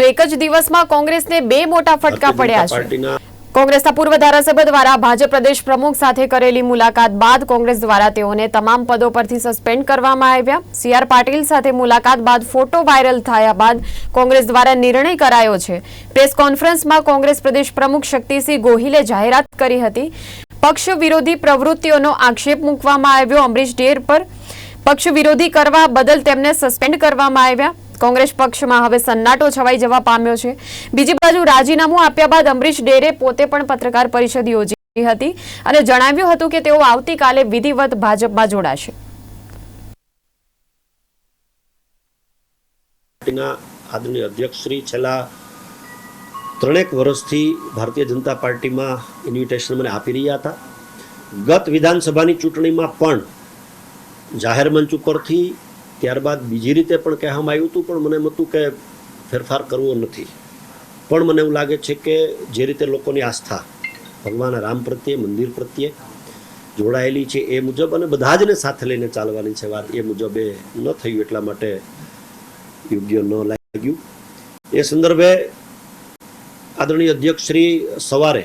તો એક જ દિવસમાં કોંગ્રેસને બે મોટા ફટકા પડ્યા છે. કોંગ્રેસના પૂર્વ ધારાસભ્ય દ્વારા ભાજપ પ્રદેશ પ્રમુખ સાથે કરેલી મુલાકાત બાદ કોંગ્રેસ દ્વારા તેઓને તમામ પદો પરથી સસ્પેન્ડ કરવામાં આવ્યા. સીઆર પાટીલ સાથે મુલાકાત બાદ ફોટો વાયરલ થયા બાદ કોંગ્રેસ દ્વારા નિર્ણય કરાયો છે. પ્રેસ કોન્ફરન્સમાં કોંગ્રેસ પ્રદેશ પ્રમુખ શક્તિસિંહ ગોહિલે જાહેરાત કરી હતી. પક્ષ વિરોધી પ્રવૃત્તિઓનો આક્ષેપ મૂકવામાં આવ્યો. અમરીશ ડેર પર પક્ષ વિરોધી કરવા બદલ તેમને સસ્પેન્ડ કરવામાં આવ્યા. કોંગ્રેસ પક્ષમાં હવે સન્નાટો છવાઈ જવા પામ્યો છે. બીજી બાજુ રાજીનામું આપ્યા બાદ અમરીશ ડેરે પોતે પણ પત્રકાર પરિષદ યોજી હતી અને જણાવ્યું હતું કે તેઓ આવતીકાલે વિધિવત ભાજપમાં જોડાશે. આદરણીય અધ્યક્ષશ્રી છેલ્લા ત્રણેક વર્ષથી ભારતીય જનતા પાર્ટીમાં ઇન્વિટેશન મને આપી રહ્યા હતા. ગત વિધાનસભાની ચૂંટણીમાં પણ જાહેર મંચ ઉપરથી ત્યારબાદ બીજી રીતે પણ કહેવામાં આવ્યું હતું, પણ મને એમ હતું કે ફેરફાર કરવો નથી. પણ મને એવું લાગે છે કે જે રીતે લોકોની આસ્થા, ભગવાન રામ પ્રત્યે, મંદિર પ્રત્યે જોડાયેલી છે એ મુજબ અને બધા જને સાથે લઈને ચાલવાની છે વાત, એ મુજબ એ ન થયું એટલા માટે યોગ્ય ન લાગ્યું. એ સંદર્ભે આદરણીય અધ્યક્ષ શ્રી સવારે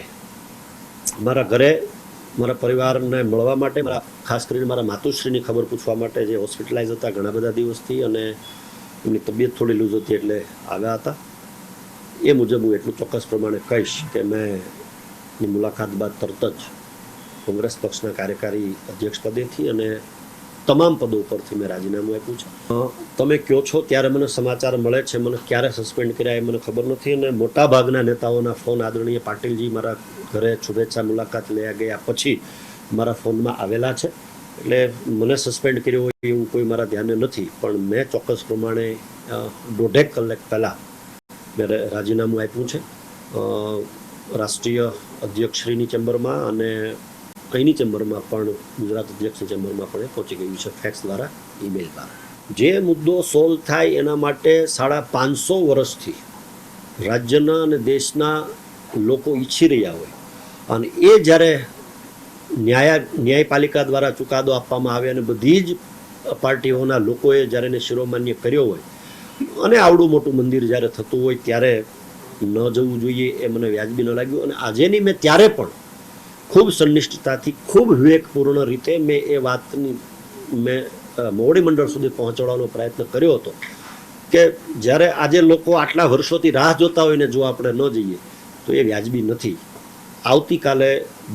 મારા ઘરે મારા પરિવારને મળવા માટે, મારા ખાસ કરીને મારા માતુશ્રીની ખબર પૂછવા માટે જે હોસ્પિટલાઇઝ હતા ઘણા બધા દિવસથી અને એમની તબિયત થોડી લૂઝ હતી એટલે આવ્યા હતા. એ મુજબ હું એટલું ચોક્કસ પ્રમાણે કહીશ કે મેં ની મુલાકાત બાદ તરત જ કોંગ્રેસ પક્ષના કાર્યકારી અધ્યક્ષ પદેથી અને તમામ પદો ઉપરથી મેં રાજીનામું આપ્યું છે. તમે કહો છો? ત્યારે મને સમાચાર મળે છે, મને ક્યારે સસ્પેન્ડ કર્યા એ મને ખબર નથી અને મોટા ભાગના નેતાઓના ફોન આદરણીય પાટીલજી મારા ઘરે શુભેચ્છા મુલાકાત લઈ ગયા પછી મારા ફોનમાં આવેલા છે. એટલે મને સસ્પેન્ડ કર્યો હોય એવું કોઈ મારા ધ્યાને નથી, પણ મેં ચોક્કસ પ્રમાણે દોઢેક કલાક પહેલાં મેં રાજીનામું આપ્યું છે. રાષ્ટ્રીય અધ્યક્ષશ્રીની ચેમ્બરમાં અને અહીંની ચેમ્બરમાં પણ ગુજરાત અધ્યક્ષની ચેમ્બરમાં પણ એ પહોંચી ગયું છે ફેક્સ દ્વારા ઈમેલ દ્વારા. જે મુદ્દો સોલ્વ થાય એના માટે સાડા પાંચસો વર્ષથી રાજ્યના અને દેશના લોકો ઈચ્છી રહ્યા હોય અને એ જ્યારે ન્યાય ન્યાયપાલિકા દ્વારા ચુકાદો આપવામાં આવે અને બધી જ પાર્ટીઓના લોકોએ જ્યારે એને શિરોમાન્ય કર્યો હોય અને આવડું મોટું મંદિર જ્યારે થતું હોય ત્યારે ન જવું જોઈએ એ મને વ્યાજબી ન લાગ્યું અને આજેની મેં ત્યારે પણ ખૂબ સંનિષ્ઠતાથી ખૂબ વિવેકપૂર્ણ રીતે મેં એ વાતની મેં મોવડી મંડળ સુધી પહોંચાડવાનો પ્રયત્ન કર્યો હતો કે જ્યારે આજે લોકો આટલા વર્ષોથી રાહ જોતા હોય ને જો આપણે ન જઈએ, તો એ વ્યાજબી નથી. આવતીકાલે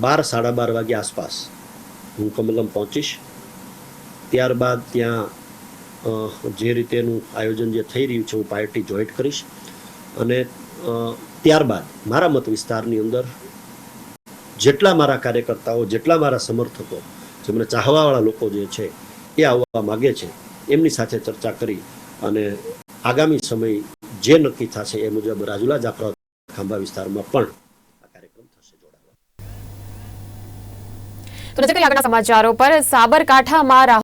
બાર, સાડા બાર વાગે આસપાસ હું કમલમ પહોંચીશ. ત્યારબાદ ત્યાં જે રીતેનું આયોજન જે થઈ રહ્યું છે, હું પાર્ટી જોઈન્ટ કરીશ. અને ત્યારબાદ મારા મત વિસ્તારની અંદર જેટલા મારા કાર્યકર્તાઓ, જેટલા મારા સમર્થકો, જે ચાહવાવાળા લોકો જે છે, એ આવવા માગે છે, એમની સાથે ચર્ચા કરી અને આગામી સમય જે નક્કી થશે એ મુજબ રાજુલા જાફરા ખાંભા વિસ્તારમાં પણ તો નજર આગળના સમાચારો પર સાબરકાંઠામાં